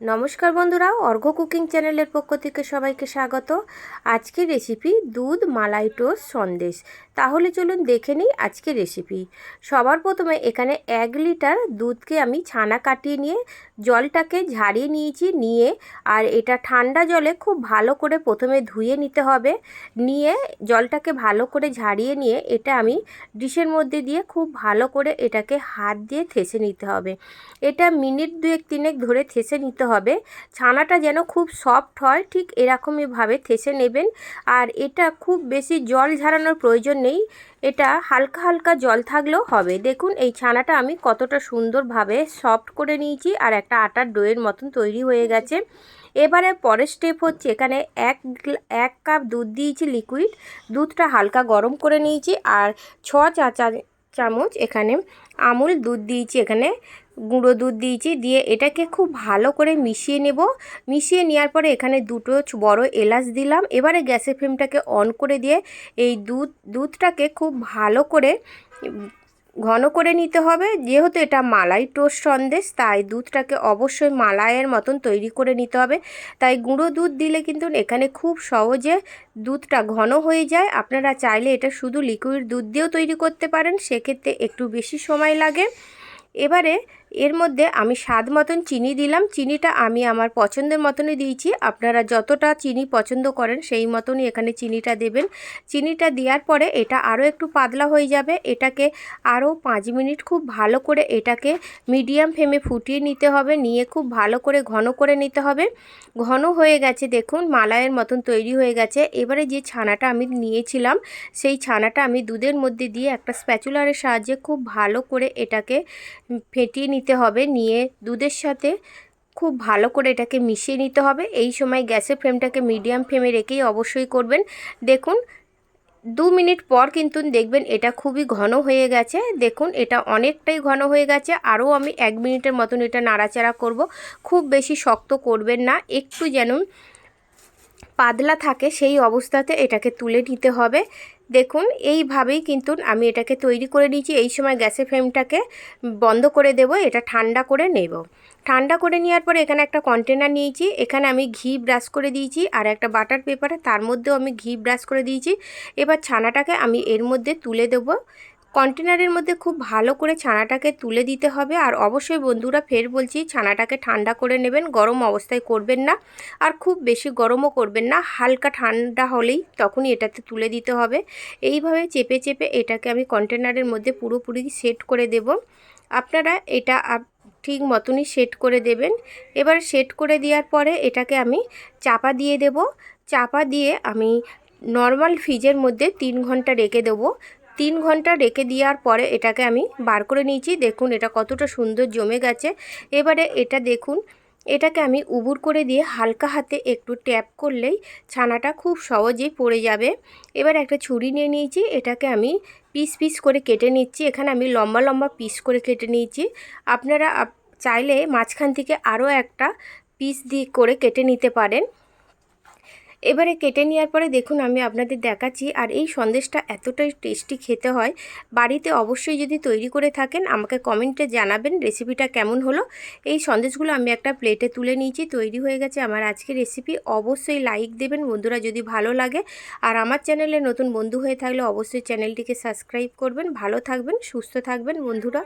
নমস্কার বন্ধুরা, অর্ঘ কুকিং চ্যানেলের পক্ষ থেকে সবাইকে স্বাগত। আজকের রেসিপি দুধ মালাই টোস্ট সন্দেশ। তাহলে চলুন দেখে নিই আজকে রেসিপি সবার প্রথমে এখানে এক লিটার দুধকে আমি ছানা কাটিয়ে নিয়ে জলটাকে ঝাড়িয়ে নিয়েছি, নিয়ে আর এটা ঠান্ডা জলে খুব ভালো করে প্রথমে ধুয়ে নিতে হবে। নিয়ে জলটাকে ভালো করে ঝাড়িয়ে নিয়ে এটা আমি ডিশের মধ্যে দিয়ে খুব ভালো করে এটাকে হাত দিয়ে থেসে নিতে হবে। এটা মিনিট দুয়েক তিনেক ধরে থেসে নিতে হবে। ছানাটা যেন খুব সফট হয় ঠিক এরকমইভাবে থেসে নেবেন। আর এটা খুব বেশি জল ঝারানোর প্রয়োজন নেই। এটা হালকা হালকা জল থাকলেও হবে। দেখুন, এই ছানাটা আমি কতটা সুন্দরভাবে সফট করে নিয়েছি আর একটা আটার ডোয়ের মতন তৈরি হয়ে গেছে। এবারে পরের স্টেপ হচ্ছে এখানে এক এক কাপ দুধ দিয়েছি লিকুইড দুধটা হালকা গরম করে নিয়েছি আর ছ চা চামচ, এখানে আমুল দুধ দিয়েছি, এখানে গুঁড়ো দুধ দিয়েছি, দিয়ে এটাকে খুব ভালো করে মিশিয়ে নেব। মিশিয়ে নেওয়ার পরে এখানে দুটো বড় এলাচ দিলাম। এবারে গ্যাসের ফ্লেমটাকে অন করে দিয়ে এই দুধ, দুধটাকে খুব ভালো করে ঘন করে নিতে হবে। যেহেতু এটা মালাই টোস্ট সন্দেশ, তাই দুধটাকে অবশ্যই মালাইয়ের মতন তৈরি করে নিতে হবে। তাই গুঁড়ো দুধ দিলে কিন্তু এখানে খুব সহজে দুধটা ঘন হয়ে যায়। আপনারা চাইলে এটা শুধু লিকুইড দুধ দিয়েও তৈরি করতে পারেন, সেক্ষেত্রে একটু বেশি সময় লাগে। এবারে এর মধ্যে আমি স্বাদ মতন চিনি দিলাম। চিনিটা আমি আমার পছন্দের মতনই দিয়েছি। আপনারা যতটা চিনি পছন্দ করেন সেই মতনই এখানে চিনিটা দেবেন। চিনিটা দেওয়ার পরে এটা আরও একটু পাতলা হয়ে যাবে। এটাকে আরও পাঁচ মিনিট খুব ভালো করে এটাকে মিডিয়াম ফ্লেমে ফুটিয়ে নিতে হবে। নিয়ে খুব ভালো করে ঘন করে নিতে হবে। ঘন হয়ে গেছে দেখুন, মালাইয়ের মতন তৈরি হয়ে গেছে। এবারে যে ছানাটা আমি নিয়েছিলাম, সেই ছানাটা আমি দুধের মধ্যে দিয়ে একটা স্প্যাচুলারের সাহায্যে খুব ভালো করে এটাকে ফেটিয়ে নিতে হবে। নিয়ে দুধের সাথে খুব ভালো করে এটাকে মিশিয়ে নিতে হবে। এই সময় গ্যাসের ফ্লেমটাকে মিডিয়াম ফ্লেমে রেখেই অবশ্যই করবেন। দেখুন, দু মিনিট পর কিন্তু দেখবেন এটা খুবই ঘন হয়ে গেছে। দেখুন, এটা অনেকটাই ঘন হয়ে গেছে। আরও আমি এক মিনিটের মতন এটা নাড়াচাড়া করব। খুব বেশি শক্ত করবেন না। একটু যেন পাতলা থাকে সেই অবস্থাতে এটাকে তুলে নিতে হবে। দেখুন, এইভাবেই কিন্তু আমি এটাকে তৈরি করে নিয়েছি। এই সময় গ্যাসের ফ্লেমটাকে বন্ধ করে দেব, এটা ঠান্ডা করে নেব। ঠান্ডা করে নেওয়ার পরে এখানে একটা কন্টেনার নিয়েছি। এখানে আমি ঘি ব্রাশ করে দিয়েছি আর একটা বাটার পেপারে তার মধ্যেও আমি ঘি ব্রাশ করে দিয়েছি। এবার ছানাটাকে আমি এর মধ্যে তুলে দেবো। কন্টেনারের মধ্যে খুব ভালো করে ছানাটাকে তুলে দিতে হবে। আর অবশ্যই বন্ধুরা ফের বলছি, ছানাটাকে ঠান্ডা করে নেবেন, গরম অবস্থায় করবেন না। আর খুব বেশি গরমও করবেন না, হালকা ঠান্ডা হলেই তখনই এটাতে তুলে দিতে হবে। এইভাবে চেপে চেপে এটাকে আমি কন্টেনারের মধ্যে পুরোপুরি সেট করে দেব। আপনারা এটা ঠিক মতনই সেট করে দেবেন। এবার সেট করে দেওয়ার পরে এটাকে আমি চাপা দিয়ে দেব। চাপা দিয়ে আমি নর্মাল ফ্রিজের মধ্যে তিন ঘণ্টা রেখে দেবো। তিন ঘণ্টা রেখে দেওয়ার পরে এটাকে আমি বার করে নিয়েছি। দেখুন এটা কতটা সুন্দর জমে গেছে। এবারে এটা দেখুন, এটাকে আমি উবুর করে দিয়ে হালকা হাতে একটু ট্যাপ করলেই ছানাটা খুব সহজেই পড়ে যাবে। এবার একটা ছুরি নিয়ে নিয়েছি, এটাকে আমি পিস পিস করে কেটে নিচ্ছি। এখানে আমি লম্বা লম্বা পিস করে কেটে নিয়েছি। আপনারা চাইলে মাঝখান থেকে আরও একটা পিস দিয়ে করে কেটে নিতে পারেন। এবারে কেটে নেওয়ার পরে দেখুন, আমি আপনাদের দেখাচ্ছি আর এই সন্দেশটা এতটাই টেস্টি খেতে হয়। বাড়িতে অবশ্যই যদি তৈরি করে থাকেন, আমাকে কমেন্টে জানাবেন রেসিপিটা কেমন হলো। এই সন্দেশগুলো আমি একটা প্লেটে তুলে নিয়েছি, তৈরি হয়ে গেছে আমার আজকের রেসিপি। অবশ্যই লাইক দেবেন, বন্ধুরা যদি ভালো লাগে। আর আমার চ্যানেলে নতুন বন্ধু হয়ে থাকলে অবশ্যই চ্যানেলটিকে সাবস্ক্রাইব করবেন। ভালো থাকবেন, সুস্থ থাকবেন, বন্ধুরা।